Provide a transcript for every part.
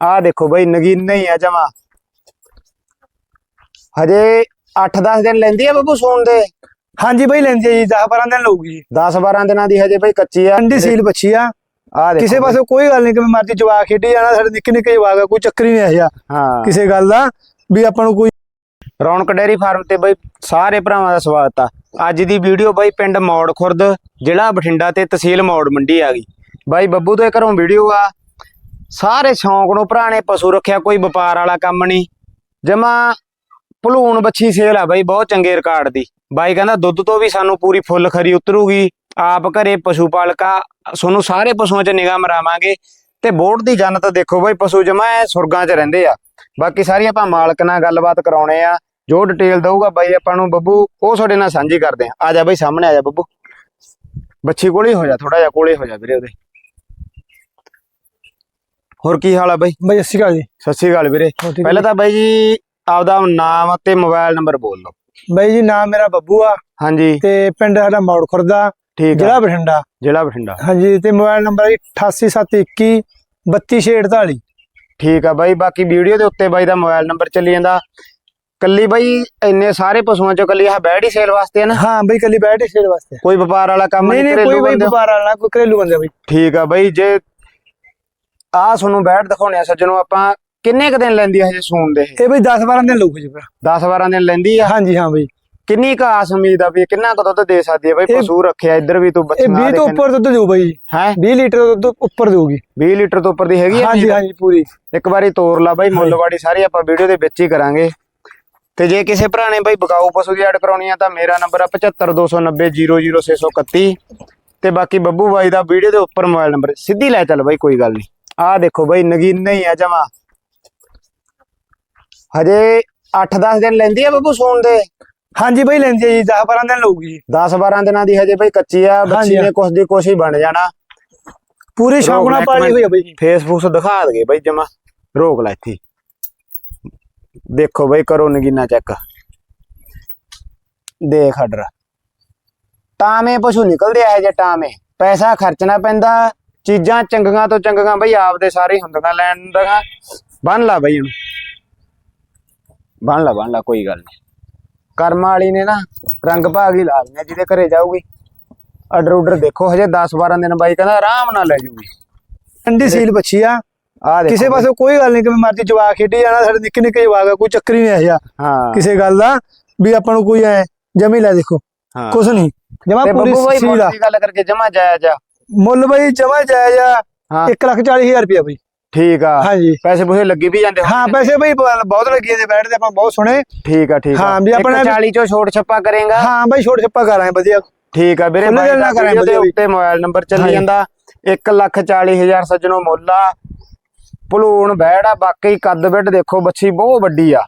ਆਹ ਦੇਖੋ ਬਈ ਨਗੀਨਾ ਹੀ ਆ ਜਮਾ। ਹਜੇ 8-10 ਦਿਨ ਲੈਂਦੀ ਆ ਬੱਬੂ ਸੂਣ ਦੇ। ਹਾਂਜੀ ਬਈ ਲੈਂਦੀ ਹੈ ਜੀ 10 12 ਦਿਨ ਲਊਗੀ ਜੀ। 10-12 ਦਿਨਾਂ ਦੀ ਹਜੇ ਬਈ ਕੱਚੀ ਆ। ਠੰਡੀ ਸੀਲ ਬੱਚੀ ਆ। ਆਹ ਦੇਖੋ ਕਿਸੇ। ਪਾਸੇ ਕੋਈ ਗੱਲ ਨਹੀਂ ਕਿ ਮਰਜ਼ੀ ਜਵਾਕ ਖੇਡੀ ਜਾਣਾ ਸਾਡੇ ਨਿੱਕੇ ਨਿੱਕੇ ਜਵਾਕ ਆ ਕੋਈ ਚੱਕਰ ਹੀ ਨਹੀਂ ਆਇਆ ਹਾਂ। ਕਿਸੇ ਗੱਲ ਦਾ ਵੀ ਆਪਾਂ ਨੂੰ ਕੋਈ ਰੌਣਕ ਡੇਅਰੀ ਫਾਰਮ ਤੇ ਬਈ ਸਾਰੇ ਭਰਾਵਾਂ ਦਾ ਸਵਾਗਤ ਆ। ਅੱਜ ਦੀ ਵੀਡੀਓ ਬਈ ਪਿੰਡ ਮੌੜ ਖੁਰਦ ਜ਼ਿਲ੍ਹਾ ਬਠਿੰਡਾ ਤੇ ਤਹਿਸੀਲ ਮੌੜ ਮੰਡੀ ਆ ਗਈ। ਬਾਈ ਬੱਬੂ ਤੋਂ ਘਰੋਂ ਵੀਡੀਓ ਆ ਸਾਰੇ ਸ਼ੌਂਕ ਨੂੰ ਭਰਾ ਨੇ ਪਸ਼ੂ ਰੱਖਿਆ, ਕੋਈ ਵਪਾਰ ਵਾਲਾ ਕੰਮ ਨਹੀਂ। ਜਮਾ ਭਲੂਣ ਬੱਚੀ ਸੇਲ ਆ ਬਾਈ, ਬਹੁਤ ਚੰਗੇ ਰਿਕਾਰਡ ਦੀ। ਬਾਈ ਕਹਿੰਦਾ, ਦੁੱਧ ਤੋਂ ਵੀ ਸਾਨੂੰ ਪੂਰੀ ਫੁੱਲ ਖਰੀ ਉਤਰੂਗੀ। ਆਪ ਘਰੇ ਪਸ਼ੂ ਪਾਲਕਾ, ਤੁਹਾਨੂੰ ਸਾਰੇ ਪਸ਼ੂਆਂ 'ਚ ਨਿਗਾਹ ਮਰਾਵਾਂਗੇ। ਤੇ ਬੋਰਡ ਦੀ ਜੰਨਤ ਦੇਖੋ ਬਾਈ, ਪਸ਼ੂ ਜਮਾ ਐ ਸੁਰਗਾਂ 'ਚ ਰਹਿੰਦੇ ਆ। ਬਾਕੀ ਸਾਰੀ ਆਪਾਂ ਮਾਲਕ ਨਾਲ ਗੱਲਬਾਤ ਕਰਾਉਣੇ ਆ। ਜੋ ਡਿਟੇਲ ਦਊਗਾ ਬਾਈ ਆਪਾਂ ਨੂੰ, ਬੱਬੂ, ਉਹ ਤੁਹਾਡੇ ਨਾਲ ਸਾਂਝੀ ਕਰਦੇ ਆ। ਆ ਜਾ ਬਾਈ, ਸਾਹਮਣੇ ਆ ਜਾ ਬੱਬੂ। ਬੱਚੀ ਕੋਲੇ ਹੋ ਜਾ ਥੋੜਾ ਜਿਹਾ ਕੋਲੇ ਹੋ ਜਾ ਵੀਰੇ ਉਹਦੇ। ਹੋਰ ਕੀ ਹਾਲ ਆ ਬਾਈ? ਬਈ ਅੱਸੀ ਗੱਲ ਜੀ। ਸਤਿ ਸ਼੍ਰੀ ਅਕਾਲ ਵੀਰੇ। ਪਹਿਲਾਂ ਤਾਂ ਬਾਈ ਜੀ ਆਪਦਾ ਨਾਮ ਤੇ ਮੋਬਾਈਲ ਨੰਬਰ ਬੋਲ ਦਿਓ। ਬਈ ਜੀ ਨਾਮ ਮੇਰਾ ਬੱਬੂ ਆ। ਹਾਂਜੀ। ਤੇ ਪਿੰਡ ਸਾਡਾ ਮੌੜ ਖੁਰਦਾ ਠੀਕ ਜ਼ਿਲ੍ਹਾ ਆ ਬਠਿੰਡਾ। ਜ਼ਿਲ੍ਹਾ ਬਠਿੰਡਾ। ਹਾਂਜੀ ਤੇ ਮੋਬਾਈਲ ਨੰਬਰ ਹੈ 88721 32648 ਠੀਕ ਆ ਬਾਈ ਬਾਕੀ ਵੀਡੀਓ ਦੇ ਉੱਤੇ ਬਾਈ ਦਾ ਮੋਬਾਈਲ ਨੰਬਰ ਚੱਲੀ ਜਾਂਦਾ। ਕੱਲੀ ਬਾਈ ਇੰਨੇ ਸਾਰੇ ਪਸ਼ੂਆਂ ਚੋਂ ਕੱਲੀ ਆਹ ਬੈੜ ਹੀ ਸੇਲ ਵਾਸਤੇ ਆ ਨਾ? ਹਾਂ ਬਈ ਕੱਲੀ ਬੈਠੇ ਸ਼ੇਰ ਵਾਸਤੇ ਕੋਈ ਵਪਾਰ ਵਾਲਾ ਕੰਮ ਨਹੀਂ ਨਹੀਂ ਨਹੀਂ ਕੋਈ ਬਈ ਹੋ? ਵਪਾਰ ਵਾਲਾ ਕੋਈ ਘਰੇਲੂ ਬੰਦਾ ਬਈ। ਠੀਕ ਆ ਬਾਈ ਜੇ ਆ ਤੁਹਾਨੂੰ ਬੈਠ ਦਿਖਾਉਣੇ ਆ ਸੱਜਣੋ ਆਪਾਂ ਕਿੰਨੇ ਕ ਦਿਨ ਲੈਂਦੀ ਆ ਹਜੇ ਸੂਣ ਦੇ ਇਹ? ਬਈ 10 12 ਦਿਨ ਲਊਗਾ ਜੀ ਫਿਰ 10 12 ਦਿਨ ਲੈਂਦੀ ਆ? ਹਾਂਜੀ ਹਾਂ ਬਈ। ਕਿੰਨੀ ਕ ਆਸ ਉਮੀਦ ਆ ਵੀ ਇਹ ਕਿੰਨਾ ਕ ਦੁੱਧ ਦੇ ਸਕਦੀ ਆ ਬਾਈ? ਇਹ- ਪਸ਼ੂ ਰੱਖਿਆ ਇੱਧਰ ਵੀ ਤੂੰ ਇਹ ਬੱਚੀਆਂ 20 ਤੋਂ ਉੱਪਰ ਦੁੱਧ ਦੇਊ ਬਈ। ਹੈ? 20 ਲੀਟਰ ਦੁੱਧ ਉੱਪਰ ਦੇਊਗੀ। 20 ਲੀਟਰ ਤੋਂ ਉੱਪਰ ਦੀ ਹੈਗੀ ਆ ਹਾਂਜੀ ਹਾਂਜੀ ਪੂਰੀ। ਇੱਕ ਵਾਰੀ ਤੋਰ ਲਾ ਬਾਈ ਮੁੱਲਵਾੜੀ ਸਾਰੀ ਆਪਾਂ ਵੀਡੀਓ ਦੇ ਵਿੱਚ ਹੀ ਕਰਾਂਗੇ। ਤੇ ਜੇ ਕਿਸੇ ਭਰਾ ਨੇ ਬਾਈ ਬਕਾਊ ਪਸ਼ੂ ਦੀ ਐਡ ਕਰਾਉਣੀ ਆ ਤਾਂ ਮੇਰਾ ਨੰਬਰ ਆ 7529000631 ਤੇ ਬਾਕੀ ਬੱਬੂ ਬਾਈ ਦਾ ਵੀਡੀਓ ਦੇ ਉੱਪਰ ਮੋਬਾਈਲ ਨੰਬਰ ਸਿੱਧੀ ਲੈ ਚੱਲ ਬਾਈ ਕੋਈ ਗੱਲ ਨਹੀਂ। ਆਹ ਦੇਖੋ ਬਾਈ ਨਗੀਨਾ ਹੀ ਆ ਜਮਾ। ਹਜੇ 8-10 ਦਿਨ ਲੈਂਦੀ ਆ ਬੱਬੂ ਸੂਣ ਦੇ? ਹਾਂਜੀ ਬਈ ਲੈਂਦੀ ਜੀ 10 12 ਦਿਨ ਲਊਗੀ। ਜੀ 10-12 ਦਿਨਾਂ ਦੀ ਹਜੇ ਬਾਈ ਕੱਚੀ ਆ ਬੱਚੀ। ਨੇ ਕੁਛ ਦੀ ਕੁਛ ਹੀ ਬਣ ਜਾਣਾ। ਪੂਰੀ ਸ਼ੌਂਕਣਾ ਇੱਕ ਪਾਲੀ। ਹੋਈ ਆ ਬਈ ਜੀ। ਫੇਸਬੁੱਕ ਦਿਖਾ ਦਗੇ ਬਾਈ ਜਮਾ। ਰੋਕ ਲੈ ਇੱਥੇ। ਦੇਖੋ ਬਾਈ ਕਰੋ ਨਗੀਨਾ ਚੈੱਕ। ਦੇਖ ਹਡਰ ਟਾਵੇਂ ਪਸ਼ੂ ਨਿਕਲਦੇ ਆ ਜੇ ਟਾਵੇਂ। ਪੈਸਾ ਖਰਚਣਾ ਪੈਂਦਾ ਚੀਜ਼ਾਂ ਚੰਗੀਆਂ ਤੋਂ ਚੰਗੀਆਂ ਬਈ ਆਪਦੇ ਸਾਰੇ ਹੀ ਹੁੰਦੀਆਂ ਲੈਣ ਦੀਆਂ ਬੰਨ ਲਾ ਬਈ ਇਹਨੂੰ ਬੰਨ ਲਾ ਬੰਨ ਲਾ ਕੋਈ ਗੱਲ ਨਹੀਂ। ਕਰਮ ਵਾਲੀ ਨੇ ਨਾ ਰੰਗ ਭਾਗ ਹੀ ਲਾ ਦਿੰਦੇ ਜਿਹਦੇ ਘਰੇ ਜਾਊਗੀ। ਆਰਡਰ ਉਡਰ ਦੇਖੋ ਹਜੇ 10 12 ਦਿਨ ਬਾਈ ਕਹਿੰਦਾ ਆਰਾਮ ਨਾਲ ਲੈ ਜੂਗੀ। ਠੰਡੀ ਸੀਲ ਬੱਚੀ ਆ। ਆ ਦੇਖੋ ਕਿਸੇ ਪਾਸੇ ਕੋਈ ਗੱਲ ਨਹੀਂ ਕਿ ਮਰਜ਼ੀ ਜਵਾਕ ਖੇਡੀ ਜਾਣਾ ਸਾਡੇ ਨਿੱਕੇ ਨਿੱਕੇ ਜਵਾਕ ਆ ਕੋਈ ਚੱਕਰ ਹੀ ਨਹੀਂ ਆਇਆ ਹਾਂ। ਕਿਸੇ ਗੱਲ ਦਾ ਵੀ ਆਪਾਂ ਨੂੰ ਕੋਈ ਐ ਜਮੀ ਲੈ ਦੇਖੋ। ਹਾਂ। ਕੁਛ ਨਹੀਂ। ਜਮਾ ਪੂਰੀ ਸੀਲ ਆ। ਦੀ ਗੱਲ ਕਰਕੇ ਜਮਾ ਜਾਇਜ਼ ਆ ਮੁੱਲ ਬਈ ਜਮਾ ਜਾਇਜ਼ ਆ। ਹਾਂ। 1 ਲੱਖ 40 ਹਜ਼ਾਰ ਰੁਪਇਆ ਬਈ। ਠੀਕ ਆ। ਹਾਂਜੀ। ਪੈਸੇ ਪੂਸੇ ਲੱਗੀ ਵੀ ਜਾਂਦੇ ਹਾਂ ਪੈਸੇ ਬਈ ਬਹੁਤ ਲੱਗੇ ਨੇ ਬੈਠਦੇ ਆਪਾਂ ਬਹੁਤ ਸੁਣੇ ਠੀਕ ਆ ਠੀਕ ਆ। ਹਾਂ, ਵੀ ਆਪਣਾ- 40 ਚੋਂ ਛੋਟ ਛੱਪਾ ਕਰੇਗਾ। ਹਾਂ ਬਈ ਛੋਟ ਛੱਪਾ ਕਰਾਂਗੇ ਵਧੀਆ। ਠੀਕ ਆ ਵੀਰੇ ਬਾਈ ਦਾ ਕਰਾਂਗੇ ਵੀਡੀਓ ਦੇ ਵਧੀਆ ਉੱਤੇ ਮੋਬਾਈਲ ਨੰਬਰ ਚੱਲੀ। ਜਾਂਦਾ। 1 ਲੱਖ 40 ਹਜ਼ਾਰ ਸੱਜਣੋ ਮੁੱਲ ਆ। ਭਲੂਣ ਬੈੜ ਆ ਬਾਕੀ ਕੱਦ ਬਿੱਡ ਦੇਖੋ ਬੱਚੀ ਬਹੁਤ ਵੱਡੀ ਆ।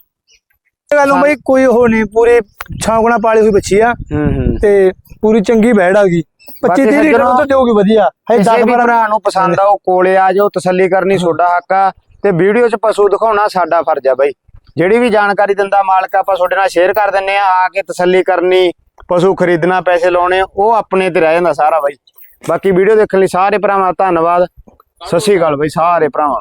ਗੱਲ ਨੂੰ ਬਈ ਕੋਈ ਉਹ ਨਹੀਂ ਪੂਰੀ ਛਾਂਕਣਾ ਪਾਲੀ ਹੋਈ ਬੱਚੀ ਆ। ਹੂੰ ਹੂੰ। ਤੇ ਪੂਰੀ ਚੰਗੀ ਬੈੜ ਆ ਗਈ। 25 ਬਾਕੀ 30 ਲੀਟਰ ਦੁੱਧ ਦੇਊਗੀ ਵਧੀਆ। ਹੈ ਕਿਸੇ 10 ਵੀ 12 ਭਰਾ ਨੂੰ ਪਸੰਦ ਆ ਉਹ ਕੋਲੇ ਆ ਜਾਓ ਤਸੱਲੀ ਕਰਨੀ ਤੁਹਾਡਾ ਹੱਕ ਆ ਤੇ ਵੀਡੀਓ 'ਚ ਪਸ਼ੂ ਦਿਖਾਉਣਾ ਸਾਡਾ ਫਰਜ਼ ਆ ਬਾਈ। ਜਿਹੜੀ ਵੀ ਜਾਣਕਾਰੀ ਦਿੰਦਾ ਮਾਲਕ ਆਪਾਂ ਤੁਹਾਡੇ ਨਾਲ ਸ਼ੇਅਰ ਕਰ ਦਿੰਨੇ ਆ ਆ ਕੇ ਤਸੱਲੀ ਕਰਨੀ ਪਸ਼ੂ ਖਰੀਦਣਾ ਪੈਸੇ ਲਾਉਣੇ ਉਹ ਆਪਣੇ ਤੇ ਰਹਿ ਜਾਂਦਾ ਸਾਰਾ ਬਾਈ। ਬਾਕੀ ਵੀਡੀਓ ਦੇਖਣ ਲਈ ਸਾਰੇ ਭਰਾਵਾਂ ਦਾ ਧੰਨਵਾਦ। ਸਤਿ ਸ਼੍ਰੀ ਅਕਾਲ ਬਾਈ ਸਾਰੇ ਭਰਾਵਾਂ